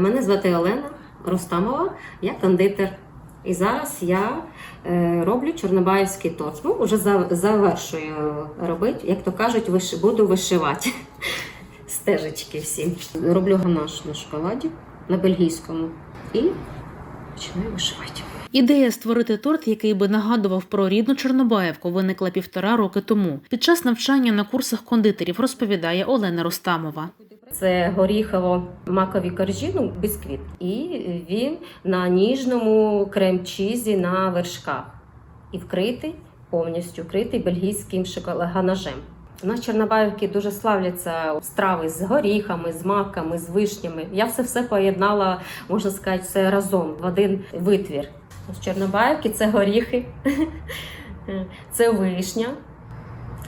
Мене звати Олена Ростамова, я кондитер. І зараз я е, роблю чорнобаївський торт. Ну, вже завершую робити, як то кажуть, виш, буду вишивати стежечки всі. Роблю ганаш на шоколаді на бельгійському і починаю вишивати. Ідея створити торт, який би нагадував про рідну Чорнобаївку, виникла півтора роки тому. Під час навчання на курсах кондитерів розповідає Олена Ростамова. Це горіхово-макові коржі, ну, бісквіт. І він на ніжному крем-чізі на вершках. І вкритий, повністю вкритий бельгійським шоколадганажем. У нас чорнобаївки дуже славляться страви з горіхами, з маками, з вишнями. Я все все поєднала, можна сказати, все разом в один витвір. З Чорнобаївки це горіхи, це вишня.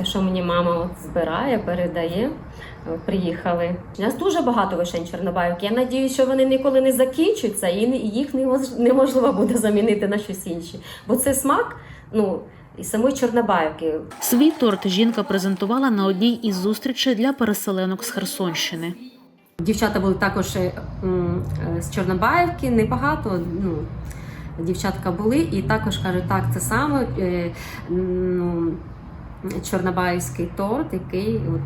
Те, що мені мама от збирає, передає. Приїхали. У нас дуже багато вишень Чорнобаївки. Я надіюся, що вони ніколи не закінчаться і їх неможливо буде замінити на щось інше. Бо це смак, ну і самої Чорнобаївки. Свій торт жінка презентувала на одній із зустрічей для переселенок з Херсонщини. Дівчата були також е, е, з Чорнобаївки, небагато. Ну, дівчатка були, і також кажуть, так, це саме е, ну, чорнобаївський торт, який от,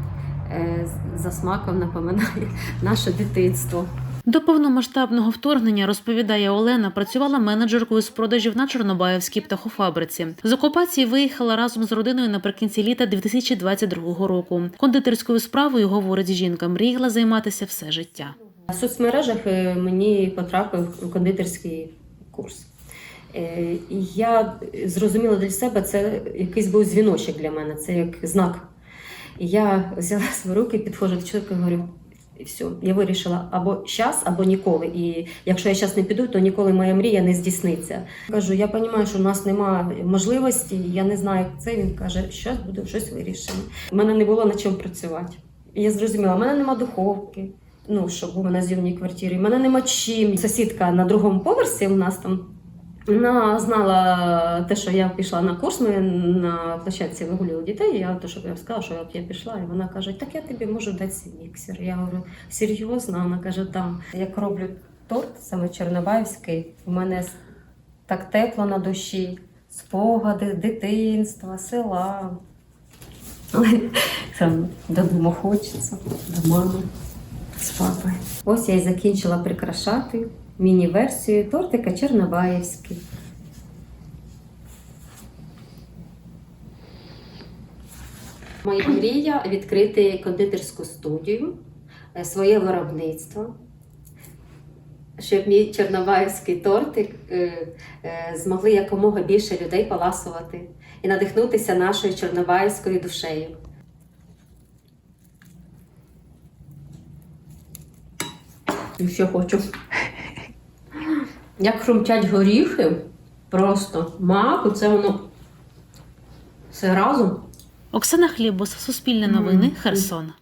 е, за смаком напоминає наше дитинство. До повномасштабного вторгнення розповідає Олена, працювала менеджеркою з продажів на Чорнобаївській птахофабриці. З окупації виїхала разом з родиною наприкінці літа 2022 року. Кондитерською справою говорить жінка, мріяла займатися все життя. В соцмережах е, мені потрапив кондитерський курс. Е, я зрозуміла для себе, це якийсь був дзвіночок для мене, це як знак. І я взяла свої руки, підходжу до чоловіка і говорю. І все, я вирішила або зараз, або ніколи. І якщо я зараз не піду, то ніколи моя мрія не здійсниться. Кажу, я розумію, що у нас немає можливості, я не знаю, як це. Він каже, що буде щось вирішено. У мене не було на чому працювати. І я зрозуміла, у мене немає духовки, ну, щоб був на зйомній квартирі. У мене нема чим. Сусідка на другому поверсі у нас там. Вона знала те, що я пішла на курс, ми на площадці вигулювали дітей. Я то, що я сказала, що я пішла, і вона каже, так я тобі можу дати свій міксер. Я говорю, серйозно? Вона каже, там. Як роблю торт, саме Чорнобаївський, у мене так тепло на душі, спогади, дитинства, села. Додому хочеться, до мами з папою. Ось я і закінчила прикрашати міні-версію тортика Чорнобаївський. Моя мрія відкрити кондитерську студію, е, своє виробництво, щоб мій чорнобаївський тортик е, е, змогли якомога більше людей поласувати і надихнутися нашою чорнобаївською душею. І Ще хочу. Як хрумтять горіхи, просто маку, це воно все разом. Оксана Хлібус, Суспільне новини, Херсон.